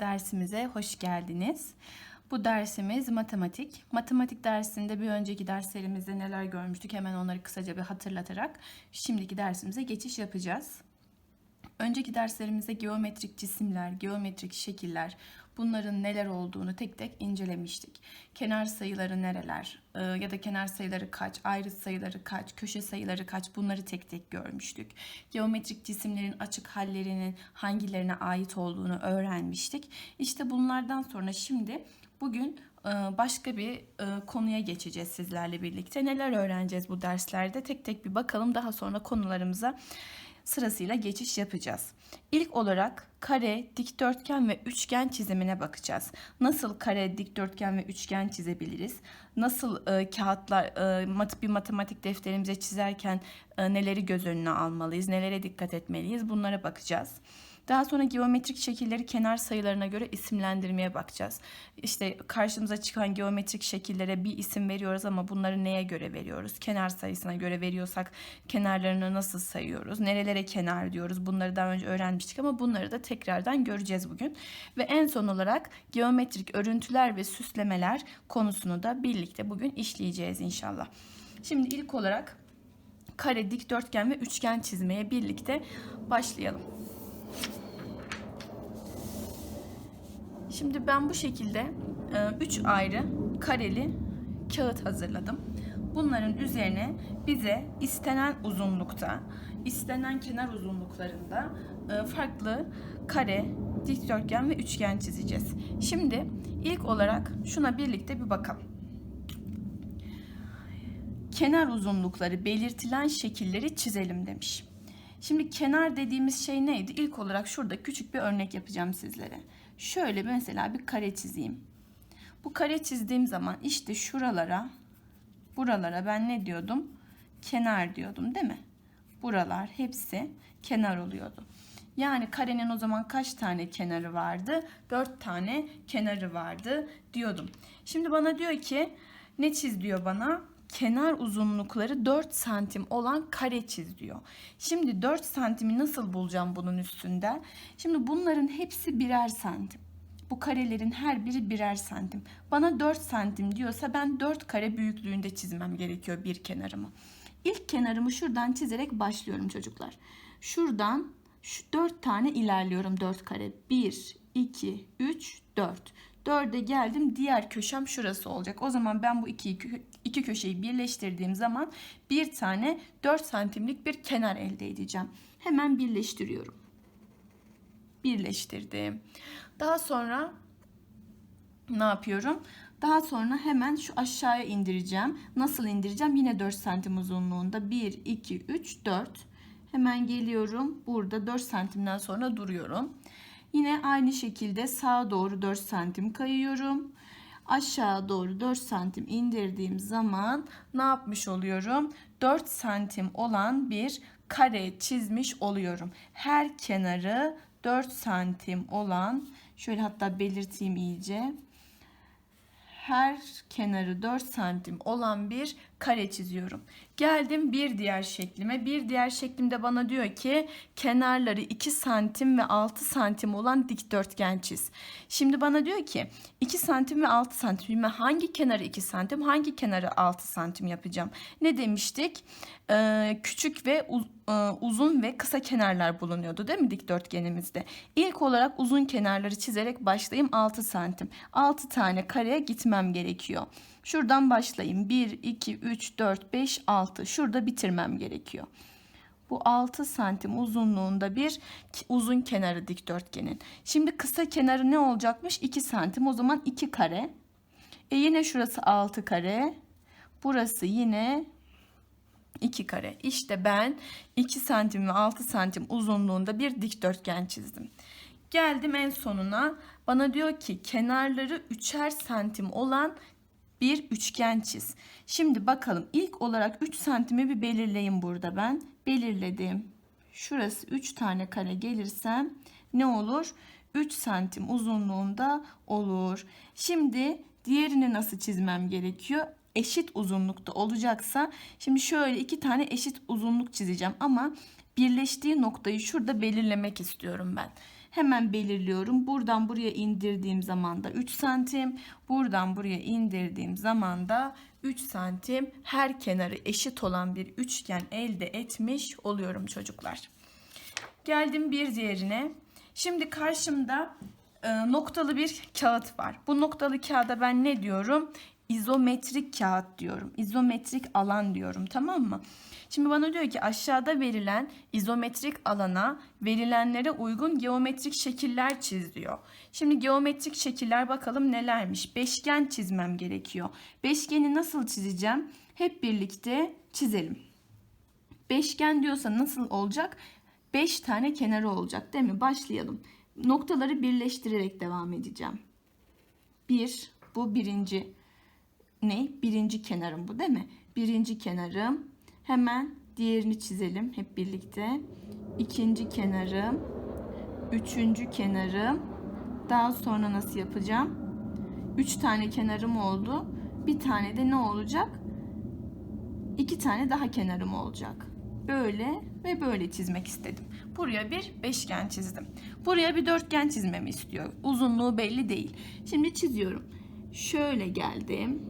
Dersimize hoş geldiniz. Bu dersimiz matematik. Matematik dersinde bir önceki derslerimizde neler görmüştük hemen onları kısaca bir hatırlatarak şimdiki dersimize geçiş yapacağız. Önceki derslerimizde geometrik cisimler, geometrik şekiller, bunların neler olduğunu tek tek incelemiştik. Kenar sayıları nereler e, ya da kenar sayıları kaç, ayrıt sayıları kaç, köşe sayıları kaç bunları tek tek görmüştük. Geometrik cisimlerin açık hallerinin hangilerine ait olduğunu öğrenmiştik. İşte bunlardan sonra şimdi bugün e, başka bir e, konuya geçeceğiz sizlerle birlikte. Neler öğreneceğiz bu derslerde tek tek bir bakalım daha sonra konularımıza sırasıyla geçiş yapacağız. İlk olarak kare, dikdörtgen ve üçgen çizimine bakacağız. Nasıl kare, dikdörtgen ve üçgen çizebiliriz? Nasıl e, kağıtlar, e, bir matematik defterimize çizerken e, neleri göz önüne almalıyız, nelere dikkat etmeliyiz bunlara bakacağız. Daha sonra geometrik şekilleri kenar sayılarına göre isimlendirmeye bakacağız. İşte karşımıza çıkan geometrik şekillere bir isim veriyoruz ama bunları neye göre veriyoruz? Kenar sayısına göre veriyorsak kenarlarını nasıl sayıyoruz? Nerelere kenar diyoruz? Bunları daha önce öğrenmiştik ama bunları da tekrardan göreceğiz bugün. Ve en son olarak geometrik örüntüler ve süslemeler konusunu da birlikte bugün işleyeceğiz inşallah. Şimdi ilk olarak kare, dikdörtgen ve üçgen çizmeye birlikte başlayalım. Şimdi ben bu şekilde 3 ayrı kareli kağıt hazırladım. Bunların üzerine bize istenen uzunlukta, istenen kenar uzunluklarında e, farklı kare, dikdörtgen ve üçgen çizeceğiz. Şimdi ilk olarak şuna birlikte bir bakalım. Kenar uzunlukları belirtilen şekilleri çizelim demiş. Şimdi kenar dediğimiz şey neydi? İlk olarak şurada küçük bir örnek yapacağım sizlere. Şöyle mesela bir kare çizeyim. Bu kare çizdiğim zaman işte şuralara, buralara ben ne diyordum? Kenar diyordum değil mi? Buralar hepsi kenar oluyordu. Yani karenin o zaman kaç tane kenarı vardı? Dört tane kenarı vardı diyordum. Şimdi bana diyor ki ne çiz diyor bana? Kenar uzunlukları 4 santim olan kare çiz diyor. Şimdi 4 santimi nasıl bulacağım bunun üstünde? Şimdi bunların hepsi birer santim. Bu karelerin her biri birer santim. Bana 4 santim diyorsa ben 4 kare büyüklüğünde çizmem gerekiyor bir kenarımı. İlk kenarımı şuradan çizerek başlıyorum çocuklar. Şuradan şu 4 tane ilerliyorum 4 kare. 1, 2, 3, 4. 4'e geldim. Diğer köşem şurası olacak. O zaman ben bu iki, iki köşeyi birleştirdiğim zaman bir tane 4 santimlik bir kenar elde edeceğim. Hemen birleştiriyorum. Birleştirdim. Daha sonra ne yapıyorum? Daha sonra hemen şu aşağıya indireceğim. Nasıl indireceğim? Yine 4 santim uzunluğunda. 1, 2, 3, 4. Hemen geliyorum. Burada 4 santimden sonra duruyorum. Yine aynı şekilde sağa doğru 4 santim kayıyorum. Aşağı doğru 4 santim indirdiğim zaman ne yapmış oluyorum? 4 santim olan bir kare çizmiş oluyorum. Her kenarı 4 santim olan şöyle hatta belirteyim iyice. Her kenarı 4 santim olan bir kare çiziyorum. Geldim bir diğer şeklime. Bir diğer şeklimde bana diyor ki kenarları 2 santim ve 6 santim olan dikdörtgen çiz. Şimdi bana diyor ki 2 santim ve 6 santim. Ben hangi kenarı 2 santim hangi kenarı 6 santim yapacağım? Ne demiştik? Ee, küçük ve e, uzun ve kısa kenarlar bulunuyordu değil mi dikdörtgenimizde? İlk olarak uzun kenarları çizerek başlayayım 6 santim. 6 tane kareye gitmem gerekiyor. Şuradan başlayayım. 1, 2, 3, 4, 5, 6. Şurada bitirmem gerekiyor. Bu 6 santim uzunluğunda bir uzun kenarı dikdörtgenin. Şimdi kısa kenarı ne olacakmış? 2 santim. O zaman 2 kare. E yine şurası 6 kare. Burası yine 2 kare. İşte ben 2 santim ve 6 santim uzunluğunda bir dikdörtgen çizdim. Geldim en sonuna. Bana diyor ki kenarları 3'er santim olan bir üçgen çiz. Şimdi bakalım ilk olarak 3 santimi bir belirleyin burada ben. Belirledim. Şurası 3 tane kare gelirsem ne olur? 3 santim uzunluğunda olur. Şimdi diğerini nasıl çizmem gerekiyor? Eşit uzunlukta olacaksa şimdi şöyle iki tane eşit uzunluk çizeceğim ama birleştiği noktayı şurada belirlemek istiyorum ben. Hemen belirliyorum. Buradan buraya indirdiğim zaman da 3 santim. Buradan buraya indirdiğim zaman da 3 santim her kenarı eşit olan bir üçgen elde etmiş oluyorum çocuklar. Geldim bir diğerine. Şimdi karşımda e, noktalı bir kağıt var. Bu noktalı kağıda ben ne diyorum? İzometrik kağıt diyorum. İzometrik alan diyorum tamam mı? Şimdi bana diyor ki aşağıda verilen izometrik alana verilenlere uygun geometrik şekiller çiz diyor. Şimdi geometrik şekiller bakalım nelermiş. Beşgen çizmem gerekiyor. Beşgeni nasıl çizeceğim? Hep birlikte çizelim. Beşgen diyorsa nasıl olacak? 5 tane kenarı olacak değil mi? Başlayalım. Noktaları birleştirerek devam edeceğim. 1, bu birinci ne? Birinci kenarım bu değil mi? Birinci kenarım. Hemen diğerini çizelim hep birlikte. İkinci kenarım. Üçüncü kenarım. Daha sonra nasıl yapacağım? Üç tane kenarım oldu. Bir tane de ne olacak? İki tane daha kenarım olacak. Böyle ve böyle çizmek istedim. Buraya bir beşgen çizdim. Buraya bir dörtgen çizmemi istiyor. Uzunluğu belli değil. Şimdi çiziyorum. Şöyle geldim.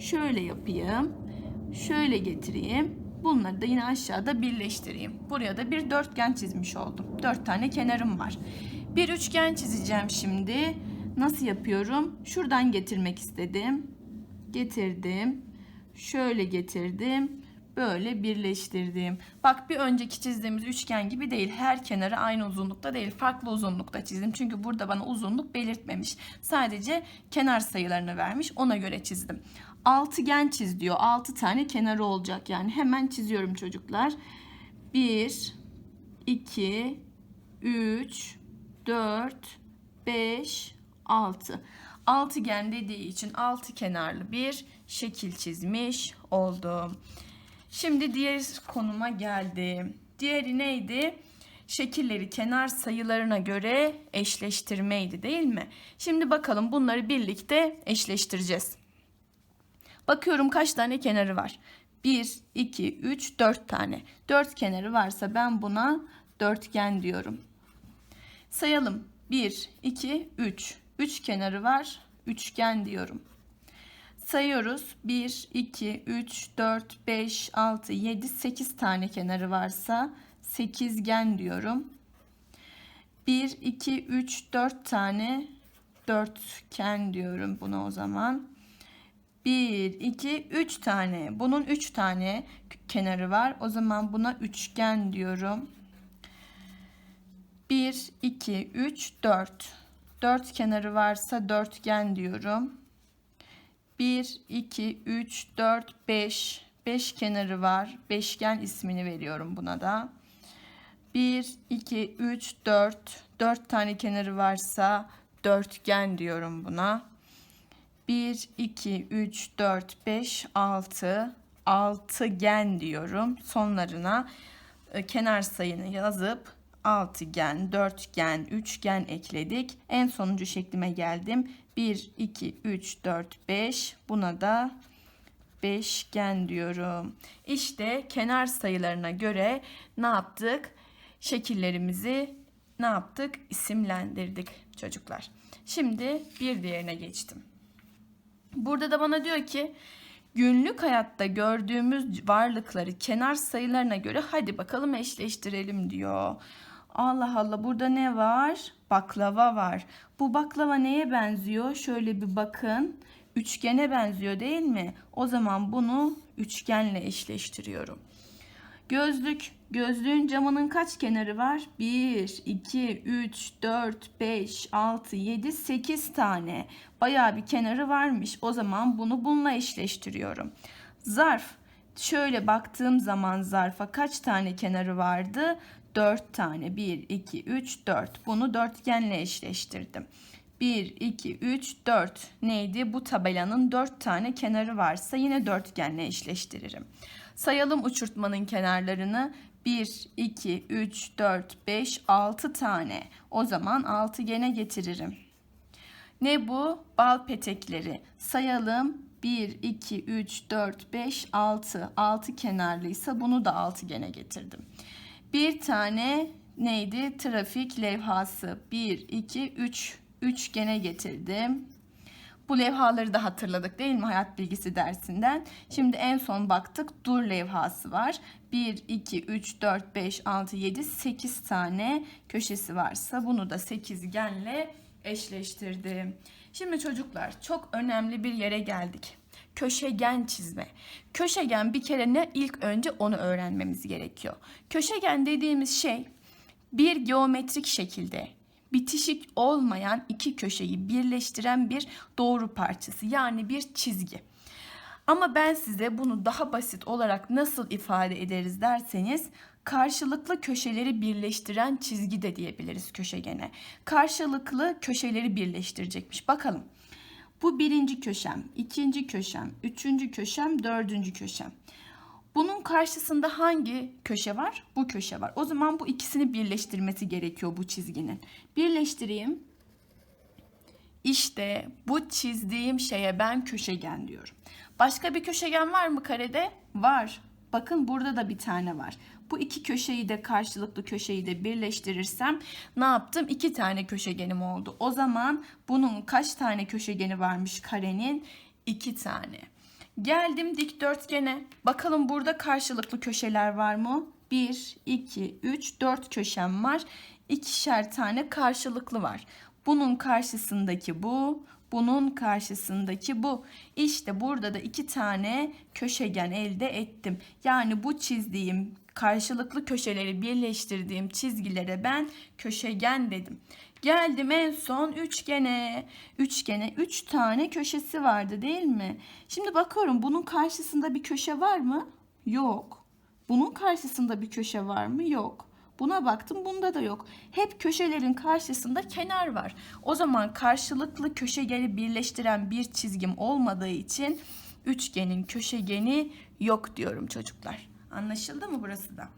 Şöyle yapayım. Şöyle getireyim. Bunları da yine aşağıda birleştireyim. Buraya da bir dörtgen çizmiş oldum. Dört tane kenarım var. Bir üçgen çizeceğim şimdi. Nasıl yapıyorum? Şuradan getirmek istedim. Getirdim. Şöyle getirdim. Böyle birleştirdim. Bak bir önceki çizdiğimiz üçgen gibi değil. Her kenarı aynı uzunlukta değil. Farklı uzunlukta çizdim. Çünkü burada bana uzunluk belirtmemiş. Sadece kenar sayılarını vermiş. Ona göre çizdim. Altıgen çiz diyor. 6 tane kenarı olacak. Yani hemen çiziyorum çocuklar. 1 2 3 4 5 6 altıgen dediği için altı kenarlı bir şekil çizmiş oldum. Şimdi diğer konuma geldim. Diğeri neydi? Şekilleri kenar sayılarına göre eşleştirmeydi değil mi? Şimdi bakalım bunları birlikte eşleştireceğiz. Bakıyorum kaç tane kenarı var. 1, 2, 3, 4 tane. 4 kenarı varsa ben buna dörtgen diyorum. Sayalım. 1, 2, 3. 3 kenarı var. Üçgen diyorum. Sayıyoruz. 1, 2, 3, 4, 5, 6, 7, 8 tane kenarı varsa sekizgen diyorum. 1, 2, 3, 4 tane dörtgen diyorum buna o zaman. 1, 2, 3 tane. Bunun 3 tane kenarı var. O zaman buna üçgen diyorum. 1, 2, 3, 4. 4 kenarı varsa dörtgen diyorum. 1, 2, 3, 4, 5. 5 kenarı var. Beşgen ismini veriyorum buna da. 1, 2, 3, 4. 4 tane kenarı varsa dörtgen diyorum buna. 1, 2, 3, 4, 5, 6. Altıgen diyorum. Sonlarına e, kenar sayını yazıp altıgen, dörtgen, üçgen ekledik. En sonuncu şeklime geldim. 1, 2, 3, 4, 5. Buna da beşgen diyorum. İşte kenar sayılarına göre ne yaptık? Şekillerimizi ne yaptık? İsimlendirdik çocuklar. Şimdi bir diğerine geçtim. Burada da bana diyor ki günlük hayatta gördüğümüz varlıkları kenar sayılarına göre hadi bakalım eşleştirelim diyor. Allah Allah burada ne var? Baklava var. Bu baklava neye benziyor? Şöyle bir bakın. Üçgene benziyor değil mi? O zaman bunu üçgenle eşleştiriyorum. Gözlük. Gözlüğün camının kaç kenarı var? 1, 2, 3, 4, 5, 6, 7, 8 tane. Bayağı bir kenarı varmış. O zaman bunu bununla eşleştiriyorum. Zarf. Şöyle baktığım zaman zarfa kaç tane kenarı vardı? 4 tane. 1, 2, 3, 4. Bunu dörtgenle eşleştirdim. 1, 2, 3, 4 neydi? Bu tabelanın 4 tane kenarı varsa yine dörtgenle eşleştiririm. Sayalım uçurtmanın kenarlarını. 1, 2, 3, 4, 5, 6 tane. O zaman altıgene getiririm. Ne bu? Bal petekleri. Sayalım. 1, 2, 3, 4, 5, 6. 6 kenarlıysa bunu da altıgene getirdim. Bir tane neydi? Trafik levhası. 1, 2, 3 üçgene getirdim. Bu levhaları da hatırladık değil mi hayat bilgisi dersinden? Şimdi en son baktık dur levhası var. 1, 2, 3, 4, 5, 6, 7, 8 tane köşesi varsa bunu da sekizgenle eşleştirdim. Şimdi çocuklar çok önemli bir yere geldik. Köşegen çizme. Köşegen bir kere ne ilk önce onu öğrenmemiz gerekiyor. Köşegen dediğimiz şey bir geometrik şekilde bitişik olmayan iki köşeyi birleştiren bir doğru parçası yani bir çizgi. Ama ben size bunu daha basit olarak nasıl ifade ederiz derseniz karşılıklı köşeleri birleştiren çizgi de diyebiliriz köşegene. Karşılıklı köşeleri birleştirecekmiş. Bakalım. Bu birinci köşem, ikinci köşem, üçüncü köşem, dördüncü köşem. Bunun karşısında hangi köşe var? Bu köşe var. O zaman bu ikisini birleştirmesi gerekiyor bu çizginin. Birleştireyim. İşte bu çizdiğim şeye ben köşegen diyorum. Başka bir köşegen var mı karede? Var. Bakın burada da bir tane var. Bu iki köşeyi de karşılıklı köşeyi de birleştirirsem ne yaptım? İki tane köşegenim oldu. O zaman bunun kaç tane köşegeni varmış karenin? İki tane. Geldim dikdörtgene. Bakalım burada karşılıklı köşeler var mı? 1, 2, 3, 4 köşem var. İkişer tane karşılıklı var. Bunun karşısındaki bu, bunun karşısındaki bu. İşte burada da iki tane köşegen elde ettim. Yani bu çizdiğim karşılıklı köşeleri birleştirdiğim çizgilere ben köşegen dedim. Geldim en son üçgene. Üçgene üç tane köşesi vardı değil mi? Şimdi bakıyorum bunun karşısında bir köşe var mı? Yok. Bunun karşısında bir köşe var mı? Yok. Buna baktım bunda da yok. Hep köşelerin karşısında kenar var. O zaman karşılıklı köşeleri birleştiren bir çizgim olmadığı için üçgenin köşegeni yok diyorum çocuklar. Anlaşıldı mı burası da?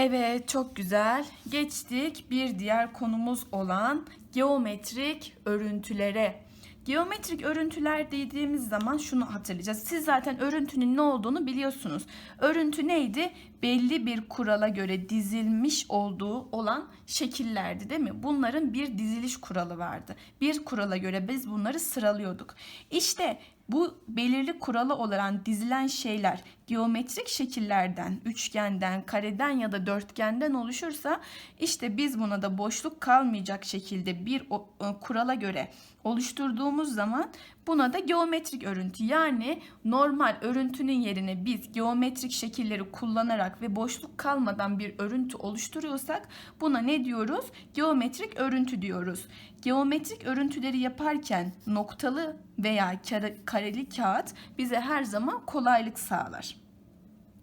Evet çok güzel. Geçtik bir diğer konumuz olan geometrik örüntülere. Geometrik örüntüler dediğimiz zaman şunu hatırlayacağız. Siz zaten örüntünün ne olduğunu biliyorsunuz. Örüntü neydi? Belli bir kurala göre dizilmiş olduğu olan şekillerdi değil mi? Bunların bir diziliş kuralı vardı. Bir kurala göre biz bunları sıralıyorduk. İşte bu belirli kuralı olan dizilen şeyler geometrik şekillerden, üçgenden, kareden ya da dörtgenden oluşursa işte biz buna da boşluk kalmayacak şekilde bir e, kurala göre oluşturduğumuz zaman buna da geometrik örüntü yani normal örüntünün yerine biz geometrik şekilleri kullanarak ve boşluk kalmadan bir örüntü oluşturuyorsak buna ne diyoruz? Geometrik örüntü diyoruz. Geometrik örüntüleri yaparken noktalı veya kareli kağıt bize her zaman kolaylık sağlar.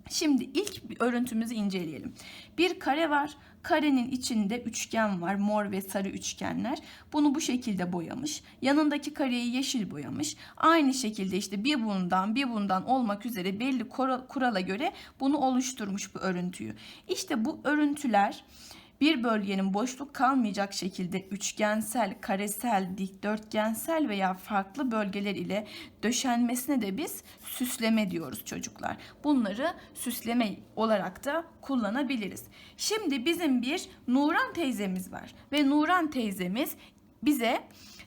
Şimdi ilk örüntümüzü inceleyelim. Bir kare var. Karenin içinde üçgen var. Mor ve sarı üçgenler. Bunu bu şekilde boyamış. Yanındaki kareyi yeşil boyamış. Aynı şekilde işte bir bundan bir bundan olmak üzere belli kurala göre bunu oluşturmuş bu örüntüyü. İşte bu örüntüler bir bölgenin boşluk kalmayacak şekilde üçgensel, karesel, dikdörtgensel veya farklı bölgeler ile döşenmesine de biz süsleme diyoruz çocuklar. Bunları süsleme olarak da kullanabiliriz. Şimdi bizim bir Nuran teyzemiz var ve Nuran teyzemiz bize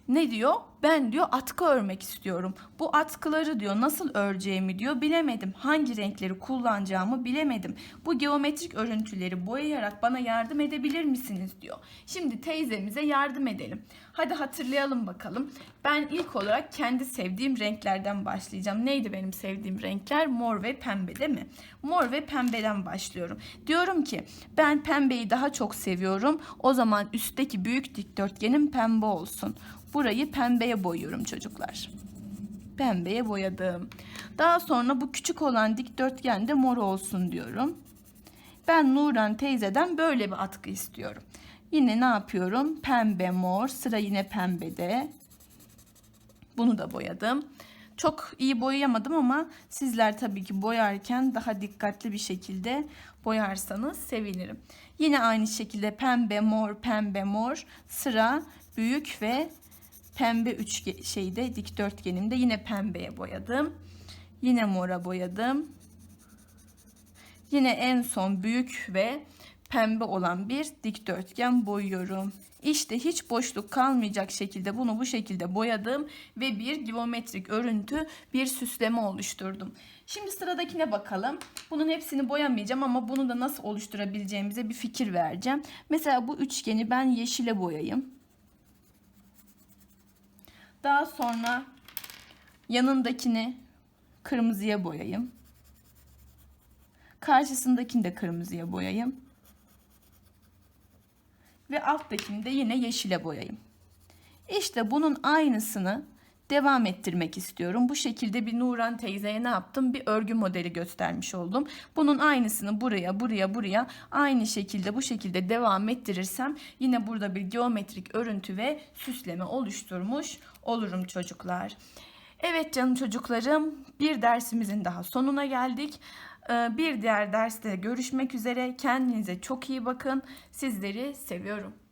ne diyor? Ben diyor atkı örmek istiyorum. Bu atkıları diyor nasıl öreceğimi diyor bilemedim. Hangi renkleri kullanacağımı bilemedim. Bu geometrik örüntüleri boyayarak bana yardım edebilir misiniz diyor. Şimdi teyzemize yardım edelim. Hadi hatırlayalım bakalım. Ben ilk olarak kendi sevdiğim renklerden başlayacağım. Neydi benim sevdiğim renkler? Mor ve pembe değil mi? Mor ve pembeden başlıyorum. Diyorum ki ben pembeyi daha çok seviyorum. O zaman üstteki büyük dikdörtgenim pembe olsun. Burayı pembeye boyuyorum çocuklar. Pembeye boyadım. Daha sonra bu küçük olan dikdörtgen de mor olsun diyorum. Ben Nuran teyzeden böyle bir atkı istiyorum. Yine ne yapıyorum? Pembe mor. Sıra yine pembede. Bunu da boyadım. Çok iyi boyayamadım ama sizler tabii ki boyarken daha dikkatli bir şekilde boyarsanız sevinirim. Yine aynı şekilde pembe mor pembe mor sıra büyük ve pembe üç şeyde dikdörtgenimde yine pembeye boyadım. Yine mora boyadım. Yine en son büyük ve pembe olan bir dikdörtgen boyuyorum. İşte hiç boşluk kalmayacak şekilde bunu bu şekilde boyadım ve bir geometrik örüntü, bir süsleme oluşturdum. Şimdi sıradakine bakalım. Bunun hepsini boyamayacağım ama bunu da nasıl oluşturabileceğimize bir fikir vereceğim. Mesela bu üçgeni ben yeşile boyayayım. Daha sonra yanındakini kırmızıya boyayayım. Karşısındakini de kırmızıya boyayayım. Ve alttakini de yine yeşile boyayayım. İşte bunun aynısını devam ettirmek istiyorum. Bu şekilde bir Nuran teyzeye ne yaptım? Bir örgü modeli göstermiş oldum. Bunun aynısını buraya, buraya, buraya aynı şekilde bu şekilde devam ettirirsem yine burada bir geometrik örüntü ve süsleme oluşturmuş olurum çocuklar. Evet canım çocuklarım bir dersimizin daha sonuna geldik. Ee, Bir diğer derste görüşmek üzere. Kendinize çok iyi bakın. Sizleri seviyorum.